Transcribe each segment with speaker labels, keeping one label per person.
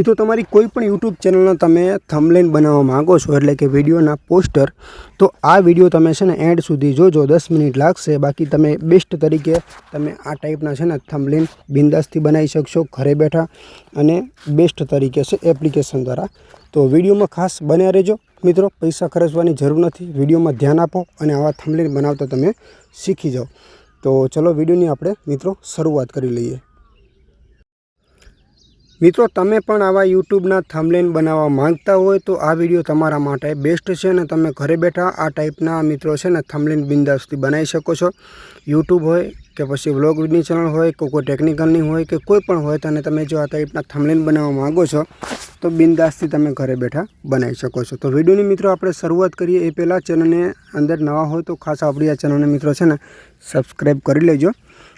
Speaker 1: મિત્રો, તમારી કોઈ પણ યુટ્યુબ ચેનલનો તમે થમલેન બનાવવા માંગો છો, એટલે કે વિડીયોના પોસ્ટર તો આ વીડિયો તમે છે ને એન્ડ સુધી જોજો. દસ મિનિટ લાગશે. બાકી તમે બેસ્ટ તરીકે તમે આ ટાઈપના છે ને થમલેન બિંદાસથી બનાવી શકશો, ઘરે બેઠા અને બેસ્ટ તરીકે છે એપ્લિકેશન દ્વારા. તો વિડીયોમાં ખાસ બન્યા રહેજો. મિત્રો, પૈસા ખર્ચવાની જરૂર નથી. વિડીયોમાં ધ્યાન આપો અને આવા થમલેન બનાવતા તમે શીખી જાઓ. તો ચલો, વિડીયોની આપણે મિત્રો શરૂઆત કરી લઈએ. મિત્રો, તમે પણ આવા યુટ્યુબના થમલેન બનાવવા માંગતા હોય તો આ વીડિયો તમારા માટે બેસ્ટ છે અને તમે ઘરે બેઠા આ ટાઈપના મિત્રો છે ને થમલેન બિંદાસથી બનાવી શકો છો. યુટ્યુબ હોય કે પછી વ્લોગની ચેનલ હોય કે કોઈ ટેકનિકલની હોય કે કોઈ પણ હોય, તને તમે જો આ ટાઈપના થમલેન બનાવવા માંગો છો, તો બિંદાસથી તમે ઘરે બેઠા બનાવી શકો છો. તો વિડીયોની મિત્રો, આપણે શરૂઆત કરીએ. એ પહેલાં ચેનલને અંદર નવા હોય તો ખાસ આપણી આ ચેનલને મિત્રો છે ને સબસ્ક્રાઈબ કરી લેજો.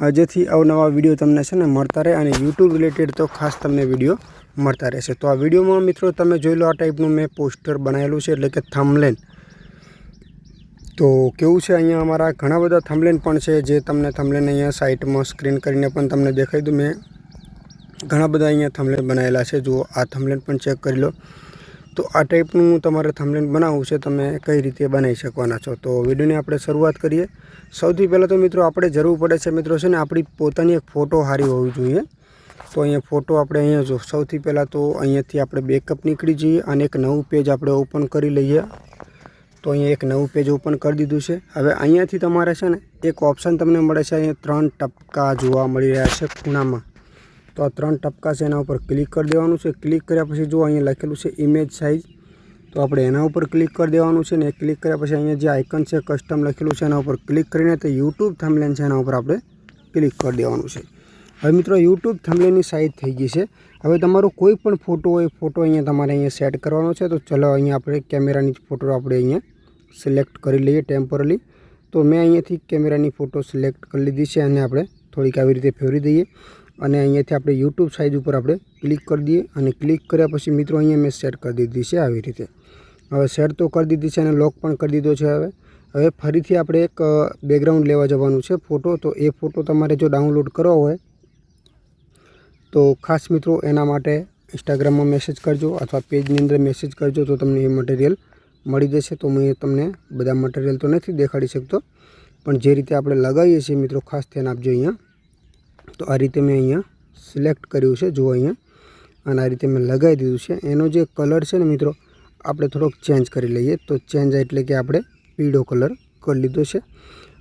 Speaker 1: જેથી અવનવા વીડિયો તમને છે ને મળતા રહે અને યુટ્યુબ રિલેટેડ તો ખાસ તમને વીડિયો મળતા રહેશે. તો આ વિડીયોમાં મિત્રો તમે જોઈ લો આ ટાઈપનું મેં પોસ્ટર બનાવેલું છે, એટલે કે થમલેન તો કેવું છે અહીંયા અમારા ઘણા બધા થમલેન પણ છે, જે તમને થમલેન અહીંયા સાઇટમાં સ્ક્રીન કરીને પણ તમને દેખાઈ દઉં. મેં ઘણા બધા અહીંયા થમલેન બનાવેલા છે. જુઓ, આ થમલેન પણ ચેક કરી લો. તો આ ટાઈપનું તમારે થમલેન બનાવવું છે, તમે કઈ રીતે બનાવી શકવાના છો? તો વિડીયોની આપણે શરૂઆત કરીએ. સૌથી પહેલાં તો મિત્રો આપણે જરૂર પડે છે મિત્રો છે ને આપણી પોતાની એક ફોટો સારી હોવી જોઈએ. તો અહીંયા ફોટો આપણે અહીંયા જો સૌથી પહેલાં તો અહીંયાથી આપણે બેકઅપ નીકળી જઈએ અને એક નવું પેજ આપણે ઓપન કરી લઈએ. તો અહીંયા એક નવું પેજ ઓપન કરી દીધું છે. હવે અહીંયાથી તમારે છે ને એક ઓપ્શન તમને મળે છે, અહીંયા ત્રણ ટપકા જોવા મળી રહ્યા છે ખૂણામાં. તો આ ત્રણ ટપકા છે એના ઉપર ક્લિક કરી દેવાનું છે. ક્લિક કર્યા પછી જો અહીંયા લખેલું છે ઇમેજ સાઇઝ તો આપણે એના ઉપર ક્લિક કરી દેવાનું છે ને ક્લિક કર્યા પછી અહીંયા જે આઇકન છે કસ્ટમ લખેલું છે એના ઉપર ક્લિક કરીને તો યુટ્યુબ થમલેન છે એના ઉપર આપણે ક્લિક કરી દેવાનું છે. હવે મિત્રો યુટ્યુબ થંબલેનની સાઇઝ થઈ ગઈ છે. હવે તમારો કોઈ પણ ફોટો હોય ફોટો અહીંયા તમારે અહીંયા સેટ કરવાનો છે, તો ચલો અહીંયા આપણે કેમેરાની ફોટો આપણે અહીંયા સિલેક્ટ કરી લઈએ ટેમ્પરરી તો મેં અહીંયાથી કેમેરાની ફોટો સિલેક્ટ કરી લીધી છે અને આપણે થોડીક આવી રીતે ફેરવી દઈએ. અને અહીંયાથી આપણે યુટ્યુબ સાઇઝ ઉપર આપણે ક્લિક કરી દઈએ અને ક્લિક કર્યા પછી મિત્રો અહીંયા મેં સેટ કરી દીધી છે આવી રીતે. હવે સેટ તો કરી દીધી છે અને લોક પણ કરી દીધો છે હવે. હવે ફરીથી આપણે એક બેકગ્રાઉન્ડ લેવા જવાનું છે ફોટો તો એ ફોટો તમારે જો ડાઉનલોડ કરવો હોય, તો ખાસ મિત્રો એના માટે ઇન્સ્ટાગ્રામમાં મેસેજ કરજો અથવા પેજની અંદર મેસેજ કરજો તો તમને એ મટીરિયલ મળી જશે. તો હું તમને બધા મટીરિયલ તો નથી દેખાડી શકતો. પણ જે રીતે આપણે લગાવીએ છીએ મિત્રો, ખાસ ધ્યાન આપજો અહીંયા. તો આ રીતે મેં અહીંયા સિલેક્ટ કર્યું છે. જુઓ અહીંયા. અને આ રીતે મેં લગાવી દીધું છે. એનો જે કલર છે ને મિત્રો, આપણે થોડોક ચેન્જ કરી લઈએ. તો ચેન્જ એટલે કે આપણે પીળો કલર કરી લીધો છે.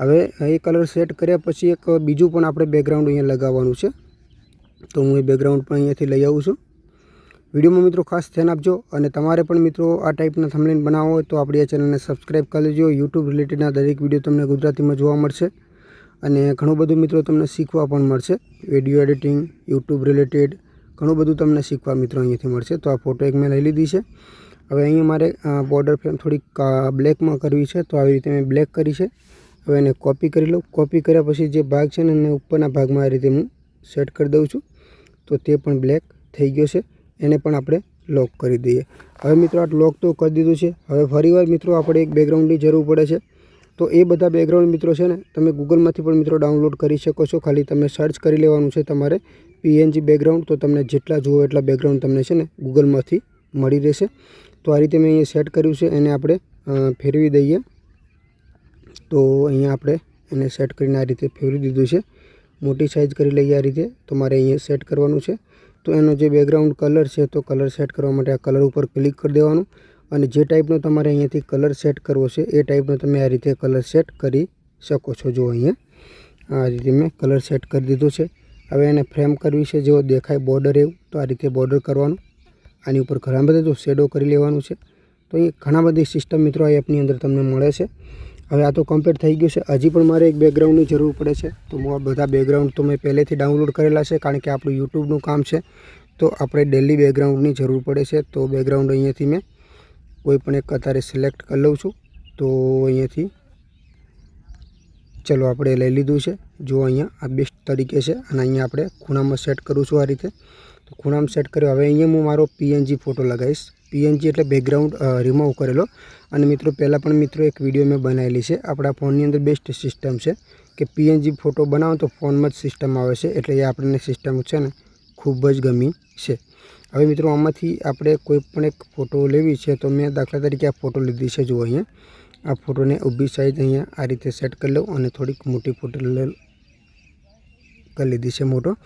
Speaker 1: હવે એ કલર સેટ કર્યા પછી એક બીજું પણ આપણે બેકગ્રાઉન્ડ અહીંયા લગાવવાનું છે. તો હું એ બેકગ્રાઉન્ડ પણ અહીંયાથી લઈ આવું છું. વિડીયોમાં મિત્રો ખાસ ધ્યાન આપજો. અને તમારે પણ મિત્રો આ ટાઈપના થંબલેન બનાવો હોય તો આપણી આ ચેનલને સબસ્ક્રાઈબ કરી લેજો. યુટ્યુબ રિલેટેડના દરેક વીડિયો તમને ગુજરાતીમાં જોવા મળશે. અને ઘણું બધું મિત્રો તમને શીખવા પણ મળશે. વીડિયો એડિટિંગ યુટ્યુબ રિલેટેડ ઘણું બધું તમને શીખવા મિત્રો અહીંયાથી મળશે. તો આ ફોટો એક મેં લઈ લીધી છે. હવે અહીંયા મારે બોર્ડર ફ્રેમ થોડીક બ્લેકમાં કરવી છે. તો આવી રીતે મેં બ્લેક કરી છે. હવે એને કોપી કરી લઉં. કોપી કર્યા પછી જે ભાગ છે ને, એને ઉપરના ભાગમાં આ રીતે હું સેટ કરી દઉં છું. તો તે પણ બ્લેક થઈ ગયો છે. એને પણ આપણે લોક કરી દઈએ. હવે મિત્રો આ લોક તો કરી દીધું છે. હવે ફરીવાર મિત્રો આપણે એક બેકગ્રાઉન્ડની જરૂર પડે છે. તો એ બધા બેકગ્રાઉન્ડ મિત્રો છે ને, તમે ગૂગલમાંથી પણ મિત્રો ડાઉનલોડ કરી શકો છો. ખાલી તમે સર્ચ કરી લેવાનું છે તમારે પીએનજી બેકગ્રાઉન્ડ તો તમને જેટલા જુઓ એટલા બેકગ્રાઉન્ડ તમને છે ને ગૂગલમાંથી મળી રહેશે. તો આ રીતે મેં અહીંયા સેટ કર્યું છે, એને આપણે ફેરવી દઈએ. તો અહીંયા આપણે એને સેટ કરીને આ રીતે ફેરવી દીધું છે. મોટી સાઇઝ કરી લઈએ આ રીતે. તો મારે અહીંયા સેટ કરવાનું છે. તો એનો જે બેકગ્રાઉન્ડ કલર છે, તો કલર સેટ કરવા માટે આ કલર ઉપર ક્લિક કરી દેવાનું. અને જે ટાઈપનો તમારે અહીંયાથી કલર સેટ કરવો છે, એ ટાઈપનો તમે આ રીતે કલર સેટ કરી શકો છો. જો અહીંયા આ રીતે મેં કલર સેટ કરી દીધો છે. હવે એને ફ્રેમ કરવી છે જેવો દેખાય બોર્ડર એવું, તો આ રીતે બોર્ડર કરવાનું. આની ઉપર ઘણા બધા જો શેડો કરી લેવાનું છે. તો એ ઘણા બધી સિસ્ટમ મિત્રો આ એપની અંદર તમને મળે છે. હવે આ તો કમ્પ્લીટ થઈ ગયું છે. હજી પણ મારે એક બેકગ્રાઉન્ડની જરૂર પડે છે. તો હું આ બધા બેકગ્રાઉન્ડ તો મેં પહેલેથી ડાઉનલોડ કરેલા છે, કારણ કે આપણું યુટ્યુબનું કામ છે. તો આપણે ડેલી બેકગ્રાઉન્ડની જરૂર પડે છે. તો બેકગ્રાઉન્ડ અહીંયાથી મેં કોઈ પણ એક કતારે સિલેક્ટ કરી લઉં છું, તો અહીંયાથી ચલો આપણે લઈ લીધું છે. જો અહીંયા આ બેસ્ટ તરીકે છે અને અહીંયા આપણે ખૂણામાં સેટ કરું છું આ રીતે. તો ખૂણામાં સેટ કર્યો. હવે અહીંયા હું મારો પીએનજી ફોટો લગાવીશ. પીએનજી એટલે બેકગ્રાઉન્ડ રિમૂવ કરેલો. અને મિત્રો, પહેલાં પણ મિત્રો એક વીડિયો મેં બનાવેલી છે. આપણા ફોનની અંદર બેસ્ટ સિસ્ટમ છે કે પીએનજી ફોટો બનાવો તો ફોનમાં જ સિસ્ટમ આવે છે. એટલે એ આપણને સિસ્ટમ છે ને ખૂબ જ ગમી છે. હવે મિત્રો, આમાંથી આપણે કોઈ પણ એક ફોટો લેવી છે, તો મેં દાખલા તરીકે આ ફોટો લીધી છે, જુઓ અહીંયા. આ ફોટોને ઊભી સાઈઝ અહીંયા આ રીતે સેટ કરી લઉં અને થોડીક મોટી ફોટો કરી લીધી છે મોટો.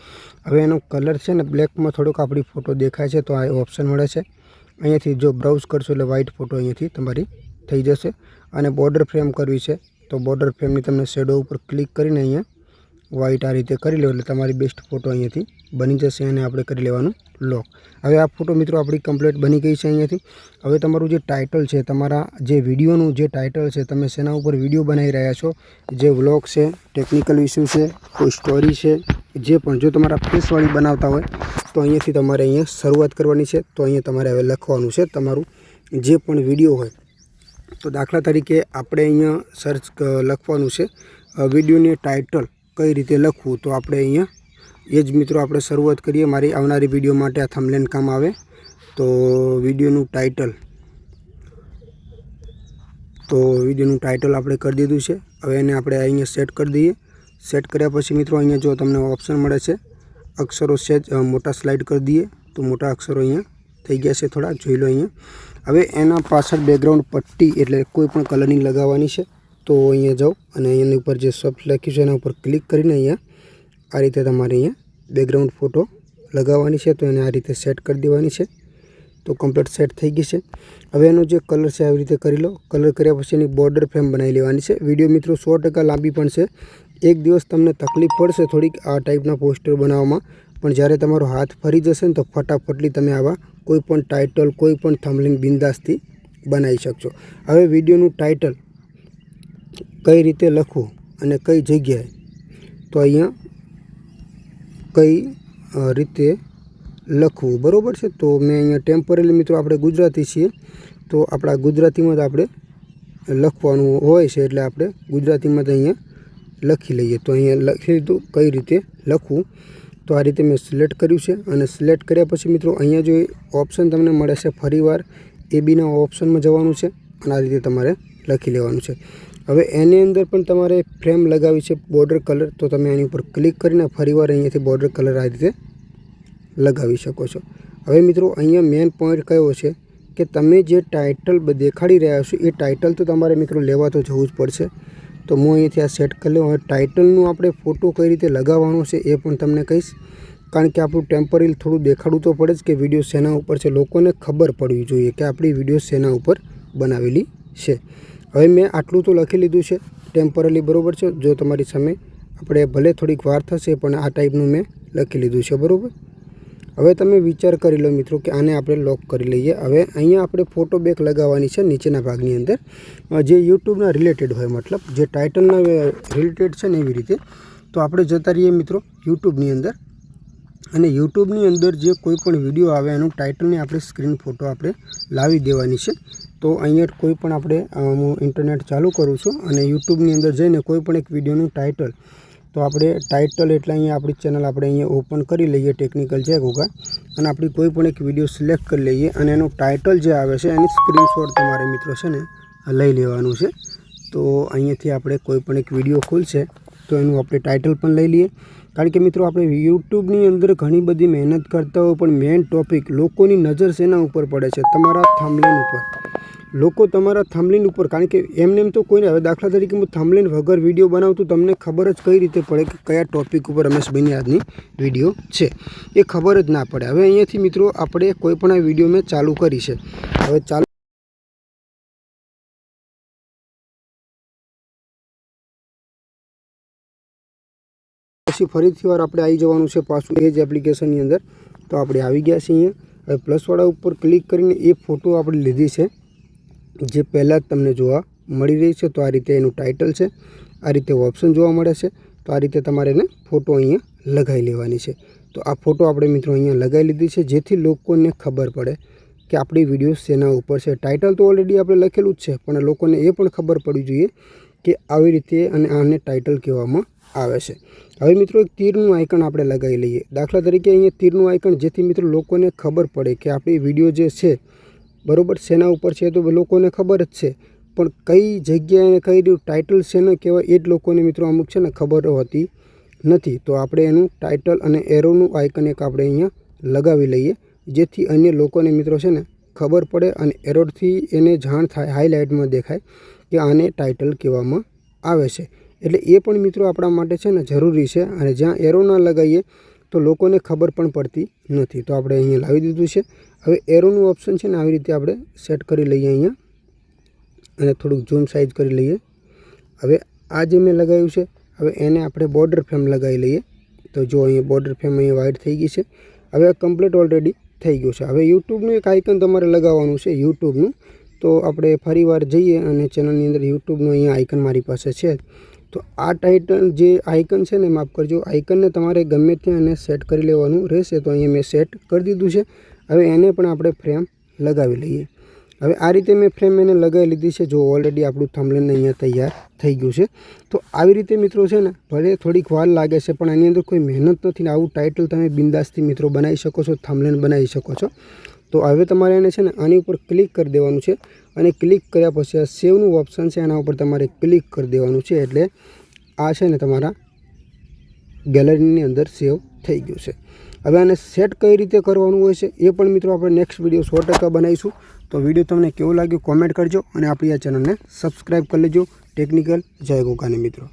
Speaker 1: હવે એનો કલર છે ને બ્લેકમાં થોડોક આપણી ફોટો દેખાય છે, તો આ ઓપ્શન મળે છે. અહીંયાથી જો બ્રાઉઝ કરશો એટલે વ્હાઇટ ફોટો અહીંયાથી તમારી થઈ જશે. અને બોર્ડર ફ્રેમ કરવી છે, તો બોર્ડર ફ્રેમની તમને શેડો ઉપર ક્લિક કરીને અહીંયા વ્હાઇટ આ રીતે કરી લો એટલે તમારી બેસ્ટ ફોટો અહીંયાથી બની જશે અને આપણે કરી લેવાનું લોક હવે આ ફોટો મિત્રો આપણી કમ્પ્લીટ બની ગઈ છે અહીંયાથી. હવે તમારું જે ટાઇટલ છે, તમારા જે વિડીયોનું જે ટાઇટલ છે, તમે શેના ઉપર વીડિયો બનાવી રહ્યા છો, જે વ્લોગ છે ટેકનિકલ ઇસ્યુ છે, કોઈ સ્ટોરી છે, જે પણ જો તમારા ફેસવાળી બનાવતા હોય, તો અહીંયાથી તમારે અહીંયા શરૂઆત કરવાની છે. તો અહીંયા તમારે હવે લખવાનું છે તમારું જે પણ વીડિયો હોય. તો દાખલા તરીકે આપણે અહીંયા સર્ચ લખવાનું છે વિડીયોની ટાઇટલ કઈ રીતે લખવું તો આપણે અહીંયા એ જ મિત્રો આપણે શરૂઆત કરીએ. મારી આવનારી વીડિયો માટે આ થમલેન કામ આવે. તો વિડીયોનું ટાઇટલ તો વિડીયોનું ટાઇટલ આપણે કરી દીધું છે. હવે એને આપણે અહીંયા સેટ કરી દઈએ. સેટ કર્યા પછી મિત્રો અહીંયા જો તમને ઓપ્શન મળે છે, અક્ષરો સેજ મોટા સ્લાઇડ કરી દઈએ. તો મોટા અક્ષરો અહીંયા થઈ ગયા છે થોડા. જોઈ લો અહીંયા. હવે એના પાછળ બેકગ્રાઉન્ડ પટ્ટી એટલે કોઈ પણ કલરની લગાવવાની છે. તો અહીંયા જાઓ અને એની ઉપર જે સોફ્ટ લખ્યું છે એના ઉપર ક્લિક કરીને અહીંયા આ રીતે તમારે અહીંયા બેકગ્રાઉન્ડ ફોટો લગાવવાની છે, તો એને આ રીતે સેટ કરી દેવાની છે. તો કમ્પ્લીટ સેટ થઈ ગઈ છે. હવે એનો જે કલર છે, આવી રીતે કરી લો. કલર કર્યા પછી એની બોર્ડર ફ્રેમ બનાવી લેવાની છે. વીડિયો મિત્રો સો ટકા લાંબી પણ છે. એક દિવસ તમને તકલીફ પડશે થોડીક આ ટાઈપના પોસ્ટર બનાવવામાં. પણ જ્યારે તમારો હાથ ફરી જશે ને તો ફટાફટલી તમે આવા કોઈ પણ ટાઇટલ કોઈ પણ થમલિંગ બિંદાસથી બનાવી શકશો. હવે વિડીયોનું ટાઇટલ કઈ રીતે લખવું અને કઈ જગ્યાએ, તો અહીંયા કઈ રીતે લખવું. બરાબર છે? તો મેં અહીંયા ટેમ્પરરી મિત્રો આપણે ગુજરાતી છીએ, તો આપણા ગુજરાતીમાં જ આપણે લખવાનું હોય છે, એટલે આપણે ગુજરાતીમાં જ અહીંયા લખી લઈએ. તો અહીંયા લખી લીધું, કઈ રીતે લખવું, તો આ રીતે મેં સિલેક્ટ કર્યું છે. અને સિલેક્ટ કર્યા પછી મિત્રો અહીંયા જો ઓપ્શન તમને મળે છે, ફરીવાર એ બીના ઓપ્શનમાં જવાનું છે અને આ રીતે તમારે લખી લેવાનું છે. હવે એની અંદર પણ તમારે ફ્રેમ લગાવી છે બોર્ડર કલર તો તમે એની ઉપર ક્લિક કરીને ફરીવાર અહીંયાથી બોર્ડર કલર આ રીતે લગાવી શકો છો. હવે મિત્રો, અહીંયા મેઇન પોઈન્ટ કયો છે કે તમે જે ટાઇટલ દેખાડી રહ્યા છો, એ ટાઇટલ તો તમારે મિત્રો લેવા તો જવું જ પડશે. તો હું અહીંયાથી આ સેટ કરી લઉં. હવે ટાઇટલનું આપણે ફોટો કઈ રીતે લગાવવાનો છે એ પણ તમને કહીશ. કારણ કે આપણું ટેમ્પરરી થોડું દેખાડવું તો પડે જ કે વીડિયો શેના ઉપર છે, લોકોને ખબર પડવી જોઈએ કે આપણી વીડિયો શેના ઉપર બનાવેલી છે. હવે મેં આટલું તો લખી લીધું છે ટેમ્પરરી બરાબર છે? જો તમારી સામે આપણે ભલે થોડીક વાર થશે, પણ આ ટાઈપનું મેં લખી લીધું છે, બરાબર? હવે તમે વિચાર કરી લો મિત્રો કે આને આપણે લોક કરી લઈએ. હવે અહીંયા આપણે ફોટો બેક લગાવવાની છે, નીચેના ભાગની અંદર. જે યુટ્યુબના રિલેટેડ હોય, મતલબ જે ટાઇટલના રિલેટેડ છે ને એવી રીતે. તો આપણે જતા રહીએ મિત્રો યુટ્યુબની અંદર. અને યુટ્યુબની અંદર જે કોઈ પણ વીડિયો આવે, એનું ટાઇટલને આપણે સ્ક્રીન ફોટો આપણે લાવી દેવાની છે. તો અહીંયા કોઈ પણ આપણે હું ઇન્ટરનેટ ચાલુ કરું છું અને યુટ્યુબની અંદર જઈને કોઈ પણ એક વિડીયોનું ટાઇટલ તો આપણે ટાઇટલ એટલે અહીંયા આપણી ચેનલ આપણે અહીંયા ઓપન કરી લઈએ ટેકનિકલ છે ગોગા અને આપણી કોઈ પણ એક વીડિયો સિલેક્ટ કરી લઈએ અને એનું ટાઇટલ જે આવે છે એની સ્ક્રીનશોટ તમારે મિત્રો છે ને લઈ લેવાનું છે. તો અહીંયાથી આપણે કોઈ પણ એક વીડિયો ખુલશે, તો એનું આપણે ટાઇટલ પણ લઈ લઈએ. કારણ કે મિત્રો આપણે યુટ્યુબની અંદર ઘણી બધી મહેનત કરતા હોય, પણ મેઇન ટોપિક લોકોની નજર શેના ઉપર પડે છે? તમારા થાંભલેન ઉપર. લોકો તમારા થાંભલીન ઉપર, કારણ કે એમને એમ તો કોઈને, હવે દાખલા તરીકે હું થાંભલીન વગર વીડિયો બનાવતું તમને ખબર જ કઈ રીતે પડે કે કયા ટોપિક ઉપર રમેશભાઈની આજની વીડિયો છે. એ ખબર જ ના પડે. હવે અહીંયાથી મિત્રો આપણે કોઈ પણ આ વીડિયો મેં ચાલુ કરી છે. હવે ચાલુ પછી ફરીથી વાર આપણે આવી જવાનું છે પાછું એ જ એપ્લિકેશનની અંદર. તો આપણે આવી ગયા છીએ અહીંયા. હવે પ્લસવાળા ઉપર ક્લિક કરીને એ ફોટો આપણે લીધી છે. જે પહેલાં જ તમને જોવા મળી રહી છે, તો આ રીતે એનું ટાઇટલ છે. આ રીતે ઓપ્શન જોવા મળે છે, તો આ રીતે તમારે એને ફોટો અહીંયા લગાવી લેવાની છે. તો આ ફોટો આપણે મિત્રો અહીંયા લગાવી લીધી છે, જેથી લોકોને ખબર પડે કે આપણી વીડિયો શેના ઉપર છે. ટાઇટલ તો ઓલરેડી આપણે લખેલું જ છે, પણ લોકોને એ પણ ખબર પડવી જોઈએ કે આવી રીતે અને આને ટાઇટલ કહેવામાં આવે છે. હવે મિત્રો એક તીરનું આઇકન આપણે લગાવી લઈએ. દાખલા તરીકે અહીંયા તીરનું આઇકન જેથી મિત્રો લોકોને ખબર પડે કે આપણી વીડિયો જે છે બરાબર? શેના ઉપર છે તો લોકોને ખબર જ છે. પણ કઈ જગ્યાએ કઈ રહ્યું? ટાઇટલ શેને કહેવાય એ જ લોકોને મિત્રો અમુક છે ને ખબર હોતી નથી. તો આપણે એનું ટાઇટલ અને એરોનું આઇકન એક આપણે અહીંયા લગાવી લઈએ. જેથી અન્ય લોકોને મિત્રો છે ને ખબર પડે અને એરોડથી એને જાણ થાય, હાઇલાઇટમાં દેખાય કે આને ટાઇટલ કહેવામાં આવે છે. એટલે એ પણ મિત્રો આપણા માટે છે ને જરૂરી છે અને જ્યાં એરો ના લગાવીએ તો લોકોને ખબર પણ પડતી નથી. તો આપણે અહીંયા લાવી દીધું છે. હવે એરોનું ઓપ્શન છે ને આવી રીતે આપણે સેટ કરી લઈએ અહીંયા. અને થોડુંક ઝૂમ સાઇઝ કરી લઈએ. હવે આ જે મેં લગાવ્યું છે, હવે એને આપણે બોર્ડર ફ્રેમ લગાવી લઈએ. તો જો અહીંયા બોર્ડર ફ્રેમ અહીંયા વાઇટ થઈ ગઈ છે, હવે કમ્પ્લીટ ઓલરેડી થઈ ગયું છે. હવે યુટ્યુબનું એક આઇકન તમારે લગાવવાનું છે, યુટ્યુબનું. તો આપણે ફરીવાર જઈએ અને ચેનલની અંદર યુટ્યુબનું અહીંયા આઇકન મારી પાસે છે. તો આ ટાઇટન જે આઇકન છે ને, માફ કરજો આઇકનને તમારે ગમે ત્યાં એને સેટ કરી લેવાનું રહેશે. તો અહીંયા મેં સેટ કરી દીધું છે. હવે એને પણ આપણે ફ્રેમ લગાવી લઈએ. હવે આ રીતે મેં ફ્રેમ એને લગાવી લીધી છે, જો ઓલરેડી આપણું થમલેન અહીંયા તૈયાર થઈ ગયું છે. તો આવી રીતે મિત્રો છે ને, ભલે થોડીક વાર લાગે છે, પણ આની અંદર કોઈ મહેનત નથી ને આવું ટાઇટલ તમે બિંદાસથી મિત્રો બનાવી શકો છો થમલેન બનાવી શકો છો. તો હવે તમારે એને છે ને આની ઉપર ક્લિક કરી દેવાનું છે અને ક્લિક કર્યા પછી આ સેવનું ઓપ્શન છે, એના ઉપર તમારે ક્લિક કરી દેવાનું છે, એટલે આ છે ને તમારા ગેલેરીની અંદર સેવ થઈ ગયું છે. હવે આને સેટ કઈ રીતે કરવાનું હોય છે એ પણ મિત્રો આપણે નેક્સ્ટ વીડિયો સો ટકા બનાવીશું. તો વીડિયો તમને કેવો લાગ્યો કોમેન્ટ કરજો અને આપણી આ ચેનલને સબસ્ક્રાઈબ કરી લેજો. ટેકનિકલ જય ગોકાની મિત્રો.